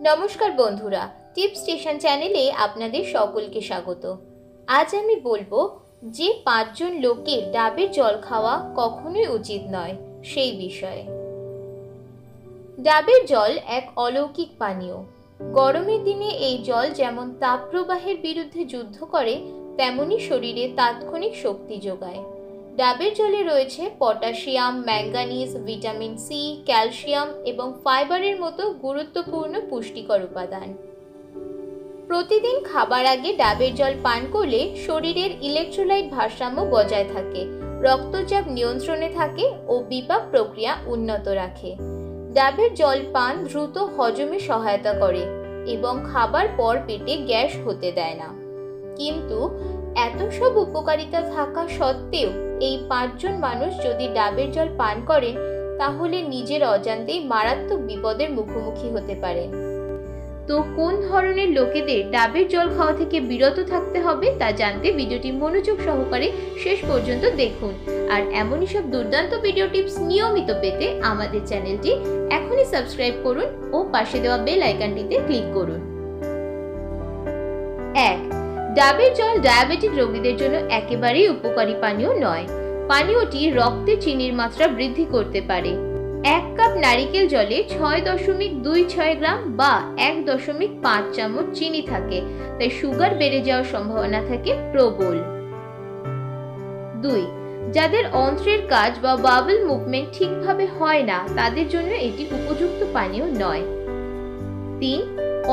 নমস্কার বন্ধুরা, টিপ স্টেশন চ্যানেলে আপনাদের সকলকে স্বাগত। আজ আমি বলব যে পাঁচজন লোকের ডাবের জল খাওয়া কখনোই উচিত নয়, সেই বিষয়ে। ডাবের জল এক অলৌকিক পানীয়। গরমের দিনে এই জল যেমন তাপপ্রবাহের বিরুদ্ধে যুদ্ধ করে, তেমনি শরীরে তাৎক্ষণিক শক্তি যোগায়। ডাবের জলে রয়েছে potassium, manganese, vitamin C, calcium এবং ফাইবারের মতো গুরুত্বপূর্ণ পুষ্টিকর উপাদান। প্রতিদিন খাবার আগে ডাবের জল পান করলে শরীরের ইলেকট্রোলাইট ভারসাম্য বজায় থাকে, রক্তচাপ নিয়ন্ত্রণে থাকে ও বিপাক প্রক্রিয়া উন্নত রাখে। ডাবের জল পান দ্রুত হজমে সহায়তা করে এবং খাবার পর পেটে গ্যাস হতে দেয় না। কিন্তু এত সব উপকারিতা থাকা সত্ত্বেও এই পাঁচজন মানুষ যদি ডাবের জল পান করেন, তাহলে নিজের অজান্তেই মারাত্মক বিপদের মুখোমুখি হতে পারেন। তো কোন ধরনের লোকেদের ডাবের জল খাওয়া থেকে বিরত থাকতে হবে, তা জানতে ভিডিওটি মনোযোগ সহকারে শেষ পর্যন্ত দেখুন। আর এমনই সব দুর্দান্ত ভিডিও টিপস নিয়মিত পেতে আমাদের চ্যানেলটি এখনই সাবস্ক্রাইব করুন ও পাশে দেওয়া বেল আইকনটিতে ক্লিক করুন। এক ডাবের জল ডায়াবেটিক রোগীদের জন্য একেবারেই উপকারী পানীয় নয়। পানীয়টি রক্তে চিনির মাত্রা বৃদ্ধি করতে পারে। এক কাপ নারিকেল জলে ছয় দশমিক দুই ছয় গ্রাম বা এক দশমিক পাঁচ চামচ চিনি থাকে, তাই সুগার বেড়ে যাওয়ার সম্ভাবনা থাকে প্রবল। দুই, যাদের অন্ত্রের কাজ বা বাবল মুভমেন্ট ঠিকভাবে হয় না, তাদের জন্য এটি উপযুক্ত পানীয় নয়। তিন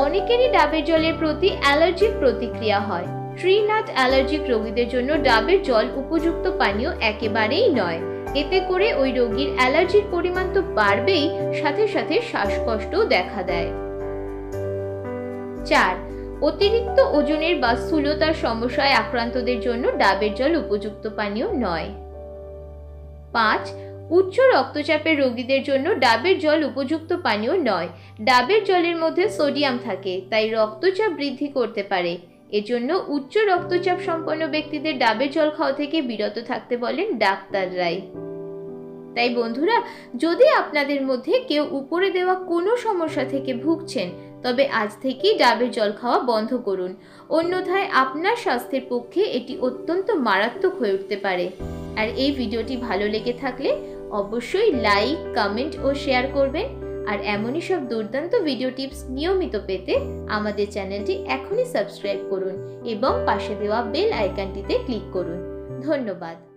অনেকেরই ডাবের জলের প্রতি অ্যালার্জিক প্রতিক্রিয়া হয়। ট্রি নাট অ্যালার্জিক রোগীদের জন্য ডাবের জল উপযুক্ত পানীয় একেবারেই নয়। এতে করে ওই রোগীর অ্যালার্জির পরিমাণ তো বাড়বেই, সাথে সাথে শ্বাসকষ্টও দেখা দেয়। চার, অতিরিক্ত ওজনের বা স্থূলতার সমস্যায় আক্রান্তদের জন্য ডাবের জল উপযুক্ত পানীয় নয়। পাঁচ উচ্চ রক্তচাপের রোগীদের জন্য ডাবের জল উপযুক্ত পানীয় নয়। ডাবের জলের মধ্যে সোডিয়াম থাকে, তাই রক্তচাপ বৃদ্ধি করতে পারে। এজন্য উচ্চ রক্তচাপ সম্পন্ন ব্যক্তিদের ডাবের জল খাওয়া থেকে বিরত থাকতে বলেন ডাক্তাররাই। তাই বন্ধুরা, যদি আপনাদের মধ্যে কেউ উপরে দেওয়া কোনো সমস্যা থেকে ভুগছেন, তবে আজ থেকেই ডাবের জল খাওয়া বন্ধ করুন। অন্যথায় আপনার স্বাস্থ্যের পক্ষে এটি অত্যন্ত মারাত্মক হয়ে উঠতে পারে। আর এই ভিডিওটি ভালো লেগে থাকলে অবশ্যই লাইক, কমেন্ট ও শেয়ার করবেন। আর এমনই সব দুর্দান্ত ভিডিও টিপস নিয়মিত পেতে আমাদের চ্যানেলটি এখনই সাবস্ক্রাইব করুন এবং পাশে দেওয়া বেল আইকনটিতে ক্লিক করুন। ধন্যবাদ।